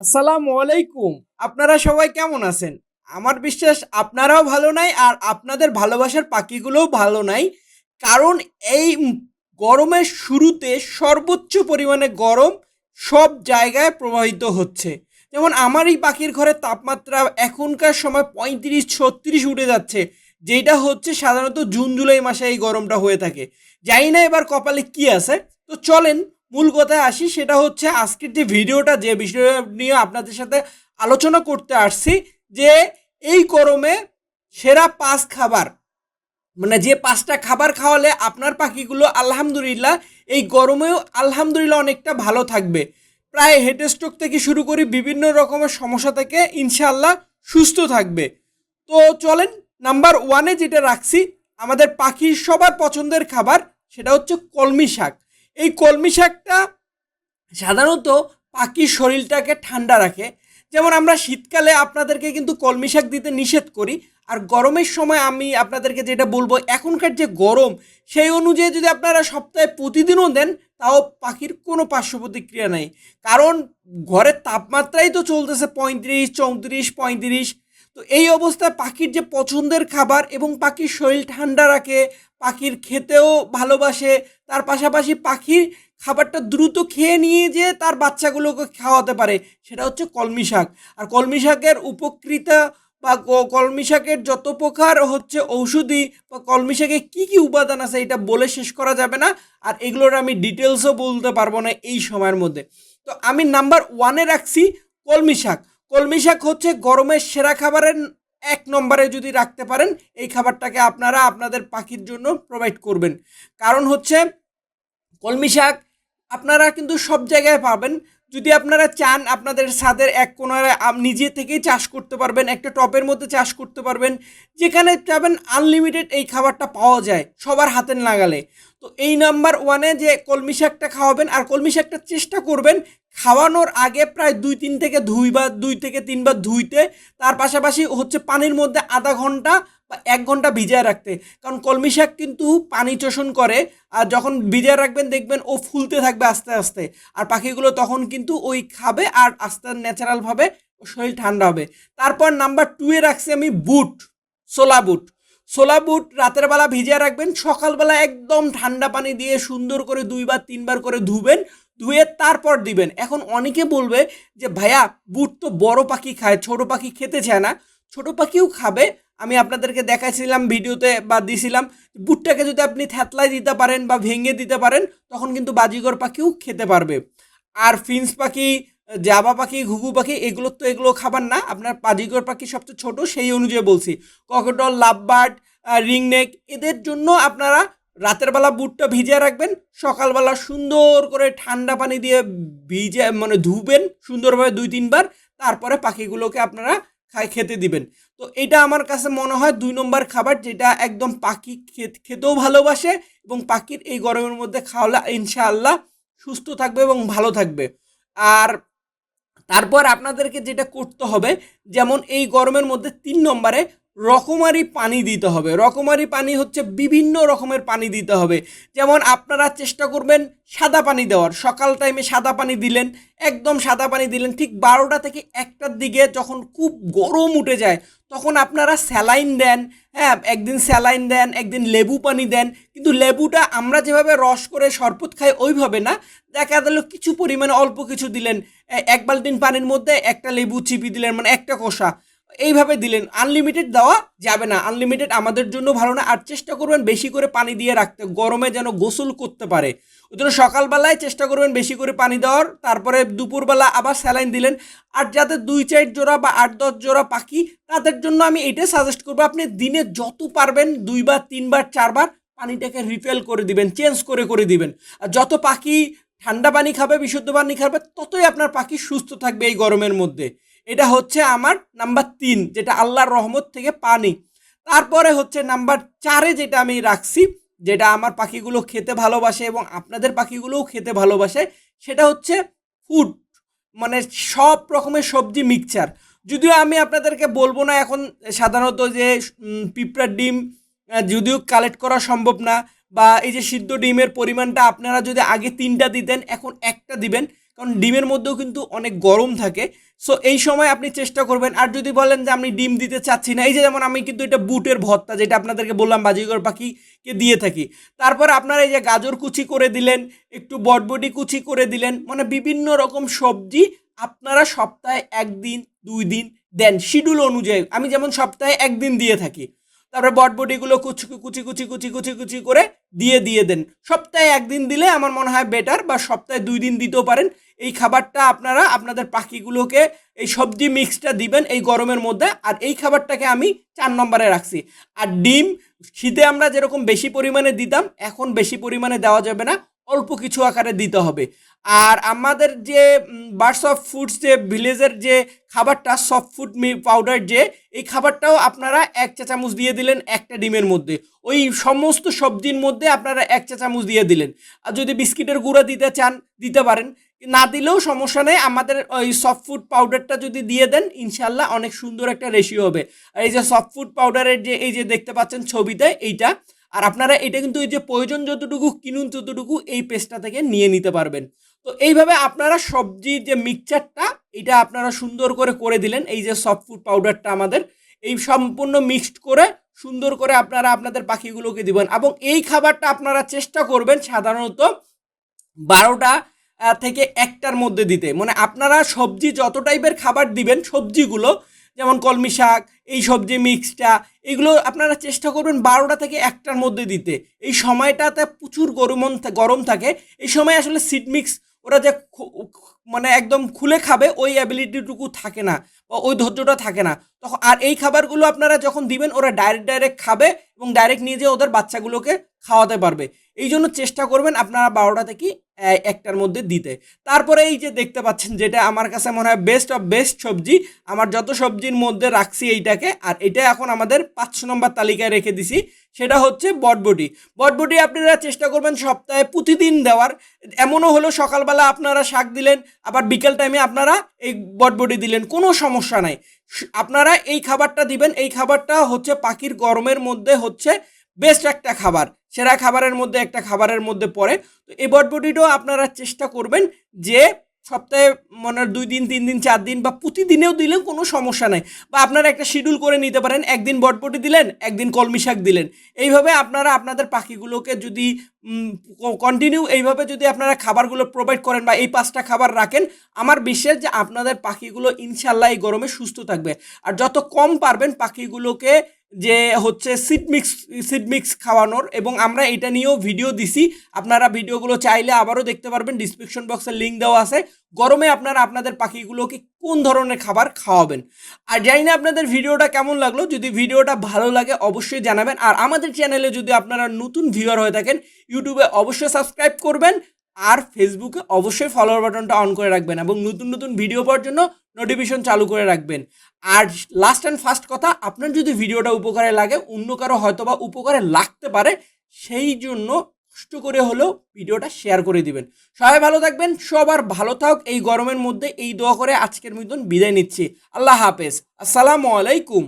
আসসালামু আলাইকুম। আপনারা সবাই কেমন আছেন? আমার বিশ্বাস আপনারাও ভালো নাই আর আপনাদের ভালোবাসার পাখিগুলোও ভালো নাই। কারণ এই গরমের শুরুতে সর্বোচ্চ পরিমাণে গরম সব জায়গায় প্রবাহিত হচ্ছে। যেমন আমার এই পাখির ঘরের তাপমাত্রা এখনকার সময় পঁয়ত্রিশ, ছত্রিশ উঠে যাচ্ছে যেটা হচ্ছে সাধারণত জুন, জুলাই মাসে এই গরমটা হয়ে থাকে। জানি না এবার কপালে কি আছে। তো চলেন মূল কথায় আসি, সেটা হচ্ছে আজকের যে ভিডিওটা, যে বিষয় নিয়ে আপনাদের সাথে আলোচনা করতে আসছি, যে এই গরমে সেরা পাঁচ খাবার মানে যে পাঁচটা খাবার খাওয়ালে আপনার পাখিগুলো আলহামদুলিল্লাহ, এই গরমেও আলহামদুলিল্লাহ অনেকটা ভালো থাকবে। প্রায় হেড স্ট্রোক থেকে শুরু করি বিভিন্ন রকমের সমস্যা থেকে ইনশাআল্লাহ সুস্থ থাকবে। তো চলেন নাম্বার ওয়ানে যেটা রাখছি, আমাদের পাখির সবার পছন্দের খাবার, সেটা হচ্ছে কলমি শাক। এই কলমি শাকটা সাধারণত পাখির শরীরটাকে ঠান্ডা রাখে। যেমন আমরা শীতকালে আপনাদেরকে কিন্তু কলমি শাক দিতে নিষেধ করি, আর গরমের সময় আমি আপনাদেরকে যেটা বলব, এখনকার যে গরম, সেই অনুযায়ী যদি আপনারা সপ্তাহে প্রতিদিনও দেন, তাও পাখির কোনো পার্শ্ব প্রতিক্রিয়া নেই। কারণ ঘরের তাপমাত্রাই তো চলতেছে পঁয়ত্রিশ, চৌত্রিশ, পঁয়ত্রিশ তো এই অবস্থায় পাখির যে পছন্দের খাবার এবং পাখির শরীর ঠান্ডা রাখে, পাখির খেতেও ভালোবাসে, তার পাশাপাশি পাখির খাবারটা দ্রুত খেয়ে নিয়ে যে তার বাচ্চাগুলোকে খাওয়াতে পারে, সেটা হচ্ছে কলমি শাক। আর কলমি শাকের উপকৃতা বা কলমি শাকের যত প্রকার হচ্ছে ঔষধি, বা কলমি শাকে কী কী উপাদান আছে এটা বলে শেষ করা যাবে না, আর এগুলোর আমি ডিটেলসও বলতে পারব না এই সময়ের মধ্যে। তো আমি নাম্বার ওয়ানে রাখছি কলমি শাক। কলমি শাক হচ্ছে গরমের সেরা খাবারের এক নম্বরে যদি রাখতে পারেন, এই খাবারটাকে আপনারা আপনাদের পাখির জন্য প্রোভাইড করবেন। কারণ হচ্ছে কলমি শাক আপনারা কিন্তু সব জায়গায় পাবেন। যদি আপনারা চান আপনাদের ছাদের এক কোনায় নিজে থেকেই চাষ করতে পারবেন, একটা টপের মধ্যে চাষ করতে পারবেন, যেখানে চাবেন আনলিমিটেড এই খাবারটা পাওয়া যায় সবার হাতের নাগালে তো এই নাম্বার ওয়ানে যে কলমি শাকটা খাওয়াবেন আর কলমি শাকটা চেষ্টা করবেন খাওয়ানোর আগে প্রায় দুই, তিন থেকে দুইবার দুই থেকে তিনবার ধুইতে তার পাশাপাশি হচ্ছে পানির মধ্যে আধা ঘণ্টা বা এক ঘণ্টা ভিজায় রাখতে। কারণ কলমি শাক কিন্তু পানি শোষণ করে আর যখন ভিজায় রাখবেন দেখবেন ও ফুলতে থাকবে আস্তে আস্তে। আর পাখিগুলো তখন কিন্তু ওই খাবে আর আস্তে ন্যাচারালভাবে শরীর ঠান্ডা হবে। তারপর নাম্বার টুয়ে রাখছি আমি বুট সোলা বুট। সোলা বুট রাতের বেলা ভিজিয়ে রাখবেন, সকালবেলা একদম ঠান্ডা পানি দিয়ে সুন্দর করে দুইবার, তিনবার করে ধুবেন, ধুয়ে তারপর দিবেন। এখন অনেকে বলবে যে, ভাইয়া, বুট তো বড় পাখি খায়, ছোট পাখি খেতে চায় না। ছোট পাখিও খাবে। আমি আপনাদেরকে দেখাইছিলাম ভিডিওতে বা দিছিলাম, বুটটাকে যদি আপনি থ্যাতলায় দিতে পারেন বা ভেঙে দিতে পারেন, তখন কিন্তু বাজিগর পাখিও খেতে পারবে। আর ফিন্স পাখি জাবা পাখি, ঘুঘু পাখি, এগুলো তো এগুলো খাবার না। আপনার বাজিগর পাখি সবচেয়ে ছোট, সেই অনুযায়ী বলছি। ককটল লাভবার্ড রিংনেক, এদের জন্য আপনারা রাতের বেলা বুটটা ভিজিয়ে রাখবেন, সকালবেলা সুন্দর করে ঠান্ডা পানি দিয়ে ভিজে মানে ধুবেন, সুন্দরভাবে দুই তিনবার, তারপরে পাখিগুলোকে আপনারা খাই, খেতে দিবেন। তো এটা আমার কাছে মনে হয় দুই নম্বর খাবার, যেটা একদম পাখি খেত- খেতেও ভালোবাসে এবং পাখির এই গরমের মধ্যে খাওয়ালে ইনশাআল্লাহ সুস্থ থাকবে এবং ভালো থাকবে। আর তারপর আপনাদেরকে যেটা করতে হবে যেমন এই গরমের মধ্যে তিন নম্বরে রকমারি পানি দিতে হবে। রকমারি পানি হচ্ছে বিভিন্ন রকমের পানি দিতে হবে। যেমন আপনারা চেষ্টা করবেন সাদা পানি দেওয়ার। সকাল টাইমে সাদা পানি দিলেন, একদম সাদা পানি দিলেন, ঠিক বারোটা থেকে একটার দিকে যখন খুব গরম উঠে যায়, তখন আপনারা স্যালাইন দেন হ্যাঁ একদিন স্যালাইন দেন, একদিন লেবু পানি দেন। কিন্তু লেবুটা আমরা যেভাবে রস করে শরবত খাই ওইভাবে না। দেখা গেল কিছু পরিমাণে অল্প কিছু দিলেন এক বালতিন পানির মধ্যে একটা লেবু চিপি দিলেন মানে একটা কষা। এইভাবে দিলেন। আনলিমিটেড দেওয়া যাবে না। আনলিমিটেড আমাদের জন্য ভালো না। আর চেষ্টা করবেন বেশি করে পানি দিয়ে রাখতে। গরমে যেন গোসল করতে পারে। ওই জন্য সকালবেলায় চেষ্টা করবেন বেশি করে পানি দেওয়ার। তারপরে দুপুরবেলা আবার স্যালাইন দিলেন। আর যাতে দুই চার জোড়া বা আট দশ জোড়া পাখি, তাদের জন্য আমি এটাই সাজেস্ট করব, আপনি দিনে যত পারবেন দুইবার তিনবার চারবার পানিটাকে রিফেল করে দিবেন চেঞ্জ করে করে দিবেন। আর যত পাখি ঠান্ডা পানি খাবে, বিশুদ্ধ পানি খাবে, ততই আপনার পাখি সুস্থ থাকবে এই গরমের মধ্যে। এটা হচ্ছে আমার নাম্বার তিন, যেটা আল্লাহর রহমত থেকে পানি। তারপরে হচ্ছে নাম্বার চারে যেটা আমি রাখছি, যেটা আমার পাখিগুলো খেতে ভালোবাসে এবং আপনাদের পাখিগুলোও খেতে ভালোবাসে, সেটা হচ্ছে ফুড মানে সব রকমের সবজি মিক্সচার যদিও আমি আপনাদেরকে বলব না এখন সাধারণত যে পিঁপড়ার ডিম যদিও কালেক্ট করা সম্ভব না, বা এই যে সিদ্ধ ডিমের পরিমাণটা আপনারা যদি আগে তিনটা দিতেন, এখন একটা দিবেন, কারণ ডিমের মধ্যেও কিন্তু অনেক গরম থাকে। সো এই সময় আপনি চেষ্টা করবেন, আর যদি বলেন যে আমি ডিম দিতে চাচ্ছি না, এই যে যেমন আমি কিন্তু এটা বুটের ভর্তা যেটা আপনাদেরকে বললাম, বাজিগর পাখিকে দিয়ে থাকি। তারপর আপনারা এই যে গাজর কুচি করে দিলেন, একটু বটবটি কুচি করে দিলেন মানে বিভিন্ন রকম সবজি আপনারা সপ্তাহে একদিন, দুই দিন দেন। শিডিউল অনুযায়ী, আমি যেমন সপ্তাহে একদিন দিয়ে থাকি। তারপরে বটবটিগুলো কুচি কুচি কুচি কুচি কুচি কুচি করে দিয়ে দিয়ে দেন। সপ্তাহে একদিন দিলে আমার মনে হয় বেটার বা সপ্তাহে দুই দিন দিতেও পারেন। এই খাবারটা আপনারা আপনাদের পাখিগুলোকে এই সবজি মিক্সটা দিবেন এই গরমের মধ্যে। আর এই খাবারটাকে আমি চার নম্বরে রাখছি। আর ডিম, শীতে আমরা যেরকম বেশি পরিমাণে দিতাম, এখন বেশি পরিমাণে দেওয়া যাবে না। অল্প কিছু আকারে দিতে হবে। আর আমাদের যে বার্ডস অফ ফুডস যে ভিলেজের যে, খাবারটা সফট ফুড পাউডার যে, এই খাবারটাও আপনারা এক চা চামচ দিয়ে দিলেন একটা ডিমের মধ্যে। ওই সমস্ত সবজির মধ্যে আপনারা এক চা চামচ দিয়ে দিলেন। আর যদি বিস্কিটের গুঁড়া দিতে চান, দিতে পারেন। না দিলেও সমস্যা নেই, আমাদের ওই সফট ফুড পাউডারটা যদি দিয়ে দেন ইনশাল্লাহ অনেক সুন্দর একটা রেশিও হবে। আর এই যে সফট ফুড পাউডারের যে, এই যে দেখতে পাচ্ছেন ছবিতে, এইটা আর আপনারা এটা কিন্তু এই যে প্রয়োজন যতটুকু, কিনুন ততটুকু, এই পেস্টটা থেকে নিয়ে নিতে পারবেন। তো এইভাবে আপনারা সবজির যে মিক্সচারটা এটা আপনারা সুন্দর করে করে দিলেন, এই যে সফট ফুড পাউডারটা আমাদের, এই সম্পূর্ণ মিক্সড করে সুন্দর করে আপনারা আপনাদের পাখিগুলোকে দিবেন। এবং এই খাবারটা আপনারা চেষ্টা করবেন সাধারণত বারোটা থেকে একটার মধ্যে দিতে। মানে আপনারা সবজি যত টাইপের খাবার দিবেন, সবজিগুলো যেমন কলমি শাক, এই সবজি মিক্সটা এগুলো আপনারা চেষ্টা করবেন বারোটা থেকে একটার মধ্যে দিতে। এই সময়টাতে প্রচুর গরম গরম থাকে। এই সময় আসলে সিড মিক্স ওরা যে মানে একদম খুলে খাবে, ওই অ্যাবিলিটিটুকু থাকে না, বা ওই ধৈর্যটা থাকে না। তখন আর এই খাবারগুলো আপনারা যখন দিবেন, ওরা ডাইরেক্ট ডাইরেক্ট খাবে এবং ডাইরেক্ট নিয়ে যেয়ে ওদের বাচ্চাগুলোকে খাওয়াতে পারবে। এই জন্য চেষ্টা করবেন আপনারা বারোটা থেকে একটার মধ্যে দিতে। তারপরে এই যে দেখতে পাচ্ছেন, যেটা আমার কাছে মনে হয় বেস্ট অফ বেস্ট সবজি, আমার যত সবজির মধ্যে রাখছি এইটাকে, আর এটা এখন আমাদের পাঁচশো নম্বর তালিকায় রেখে দিছি, সেটা হচ্ছে বটবটি। বটবটি আপনারা চেষ্টা করবেন সপ্তাহে প্রতিদিন দেওয়ার। এমনও হলো সকালবেলা আপনারা শাক দিলেন, আবার বিকেল টাইমে আপনারা এই বটবটি দিলেন, কোনো সমস্যা নাই। আপনারা এই খাবারটা দিবেন, এই খাবারটা হচ্ছে পাখির গরমের মধ্যে হচ্ছে বেস্ট একটা খাবার। সেরা খাবারের মধ্যে একটা খাবারের মধ্যে পড়ে। তো এই বটবটিটাও আপনারা চেষ্টা করবেন যে সপ্তাহে মনে দুই দিন, তিন দিন, চার দিন বা প্রতিদিনেও দিলেন কোনো সমস্যা নাই। বা আপনারা একটা শিডিউল করে নিতে পারেন, একদিন বটবটি দিলেন, একদিন কলমি শাক দিলেন। এইভাবে আপনারা আপনাদের পাখিগুলোকে যদি কন্টিনিউ এইভাবে যদি আপনারা খাবারগুলো প্রোভাইড করেন বা এই পাঁচটা খাবার রাখেন, আমার বিশ্বাস যে আপনাদের পাখিগুলো ইনশাল্লাহ এই গরমে সুস্থ থাকবে। আর যত কম পারবেন পাখিগুলোকে যে হচ্ছে সিড মিক্স সিড মিক্স খাওয়ানোর এবং আমরা এটা নিয়েও ভিডিও দিছি। আপনারা ভিডিওগুলো চাইলে আবারও দেখতে পারবেন ডিসক্রিপশন বক্সে লিঙ্ক দেওয়া আছে। গরমে আপনারা আপনাদের পাখিগুলোকে কোন ধরনের খাবার খাওয়াবেন? আর জানি না আপনাদের ভিডিওটা কেমন লাগল, যদি ভিডিওটা ভালো লাগে অবশ্যই জানাবেন। আর আমাদের চ্যানেলে যদি আপনারা নতুন ভিউয়ার হয়ে থাকেন ইউটিউবে অবশ্যই সাবস্ক্রাইব করবেন। আর ফেসবুকে অবশ্যই ফলোয়ার বাটনটা অন করে রাখবেন এবং নতুন নতুন ভিডিও পাওয়ার জন্য নোটিফিকেশন চালু করে রাখবেন। আর লাস্ট অ্যান্ড ফার্স্ট কথা, আপনার যদি ভিডিওটা উপকারে লাগে, অন্য কারও হয়তো বা উপকারে লাগতে পারে, সেই জন্য কষ্ট করে হলেও ভিডিওটা শেয়ার করে দিবেন। সবাই ভালো থাকবেন, সবার ভালো থাক, এই গরমের মধ্যে এই দোয়া করে আজকের মতন বিদায় নিচ্ছি। আল্লাহ হাফেজ। আসসালামু আলাইকুম।